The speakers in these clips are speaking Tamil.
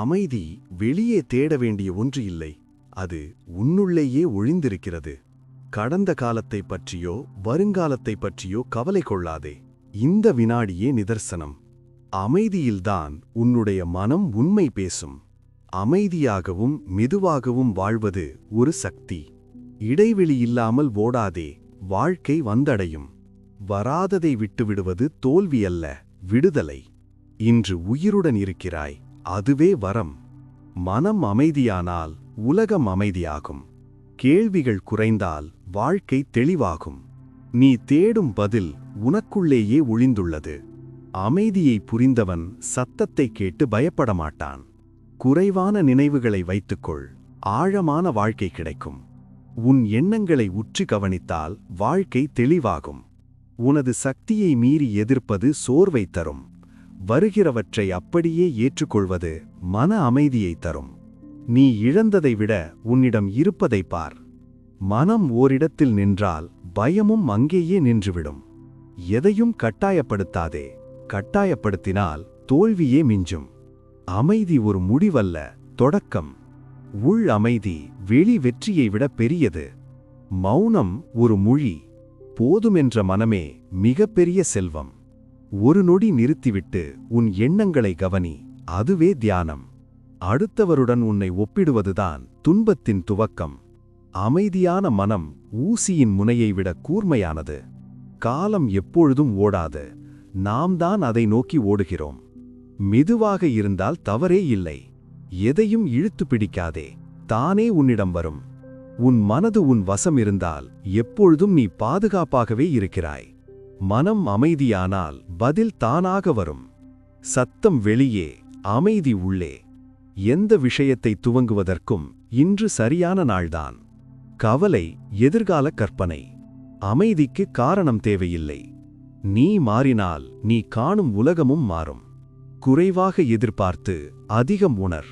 அமைதி வெளியே தேட வேண்டிய ஒன்று இல்லை. அது உன்னுள்ளேயே ஒழிந்திருக்கிறது. கடந்த காலத்தை பற்றியோ வருங்காலத்தை பற்றியோ கவலை கொள்ளாதே. இந்த வினாடியே நிதர்சனம். அமைதியில்தான் உன்னுடைய மனம் உண்மை பேசும். அமைதியாகவும் மெதுவாகவும் வாழ்வது ஒரு சக்தி. இடைவெளி இல்லாமல் ஓடாதே வாழ்க்கை வந்தடையும். வராததை விட்டுவிடுவது தோல்வியல்ல விடுதலை. இன்று உயிருடன் இருக்கிறாய். அதுவே வரம். மனம் அமைதியானால் உலகம் அமைதியாகும். கேள்விகள் குறைந்தால் வாழ்க்கை தெளிவாகும். நீ தேடும் பதில் உனக்குள்ளேயே ஒளிந்துள்ளது. அமைதியை புரிந்தவன் சத்தத்தை கேட்டு பயப்பட மாட்டான் குறைவான நினைவுகளை வைத்துக்கொள். ஆழமான வாழ்க்கை கிடைக்கும். உன் எண்ணங்களை உற்று கவனித்தால் வாழ்க்கை தெளிவாகும். உனது சக்தியை மீறி எதிர்ப்பது சோர்வை தரும். வருகிறவற்றை அப்படியே ஏற்றுக்கொள்வது மன அமைதியை தரும். நீ இழந்ததை விட உன்னிடம் இருப்பதை பார். மனம் ஓரிடத்தில் நின்றால் பயமும் அங்கேயே நின்றுவிடும். எதையும் கட்டாயப்படுத்தாதே. கட்டாயப்படுத்தினால் தோல்வியே மிஞ்சும். அமைதி ஒரு முடிவல்ல தொடக்கம். உள் அமைதி வெளி வெற்றியை விட பெரியது. மௌனம் ஒரு மொழி. போதுமென்ற மனமே மிகப்பெரிய செல்வம். ஒரு நொடி நிறுத்திவிட்டு உன் எண்ணங்களை கவனி அதுவே தியானம். அடுத்தவருடன் உன்னை ஒப்பிடுவதுதான் துன்பத்தின் துவக்கம். அமைதியான மனம் ஊசியின் முனையை விட கூர்மையானது. காலம் எப்பொழுதும் ஓடாது நாம் தான் அதை நோக்கி ஓடுகிறோம். மெதுவாக இருந்தால் தவறே இல்லை. எதையும் இழுத்து பிடிக்காதே தானே உன்னிடம் வரும். உன் மனது உன் வசம் இருந்தால் எப்பொழுதும் நீ பாதுகாப்பாகவே இருக்கிறாய். மனம் அமைதியானால் பதில் தானாக வரும். சத்தம் வெளியே அமைதி உள்ளே. எந்த விஷயத்தை துவங்குவதற்கும் இன்று சரியான நாள்தான். கவலை எதிர்கால கற்பனை. அமைதிக்கு காரணம் தேவையில்லை. நீ மாறினால் நீ காணும் உலகமும் மாறும். குறைவாக எதிர்பார்த்து அதிகம் உணர்.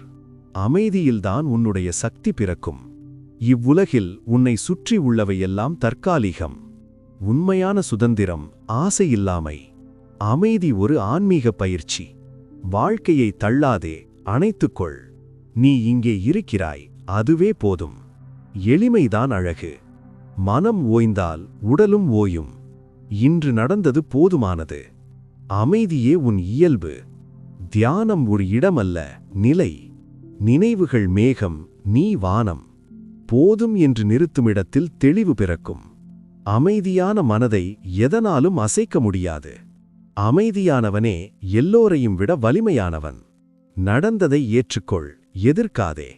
அமைதியில்தான் உன்னுடைய சக்தி பிறக்கும். இவ்வுலகில் உன்னை சுற்றி உள்ளவையெல்லாம் தற்காலிகம். உண்மையான சுதந்திரம் ஆசையில்லாமை அமைதி ஒரு ஆன்மீக பயிற்சி. வாழ்க்கையை தள்ளாதே அணைத்துக்கொள். நீ இங்கே இருக்கிறாய் அதுவே போதும். எளிமைதான் அழகு. மனம் ஓய்ந்தால் உடலும் ஓயும். இன்று நடந்தது போதுமானது. அமைதியே உன் இயல்பு. தியானம் ஒரு இடமல்ல நிலை. நினைவுகள் மேகம் நீ வானம். போதும் என்று நிறுத்துமிடத்தில் தெளிவு பிறக்கும். அமைதியான மனதை எதனாலும் அசைக்க முடியாது. அமைதியானவனே எல்லோரையும் விட வலிமையானவன். நடந்ததை ஏற்றுக்கொள் எதிர்க்காதே.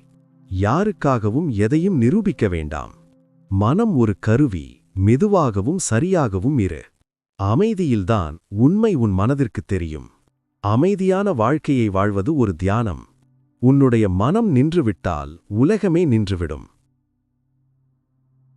யாருக்காகவும் எதையும் நிரூபிக்க வேண்டாம். மனம் ஒரு கருவி மெதுவாகவும் சரியாகவும் இரு. அமைதியில்தான் உண்மை உன் மனதிற்குத் தெரியும். அமைதியான வாழ்க்கையை வாழ்வது ஒரு தியானம். உன்னுடைய மனம் நின்றுவிட்டால் உலகமே நின்றுவிடும்.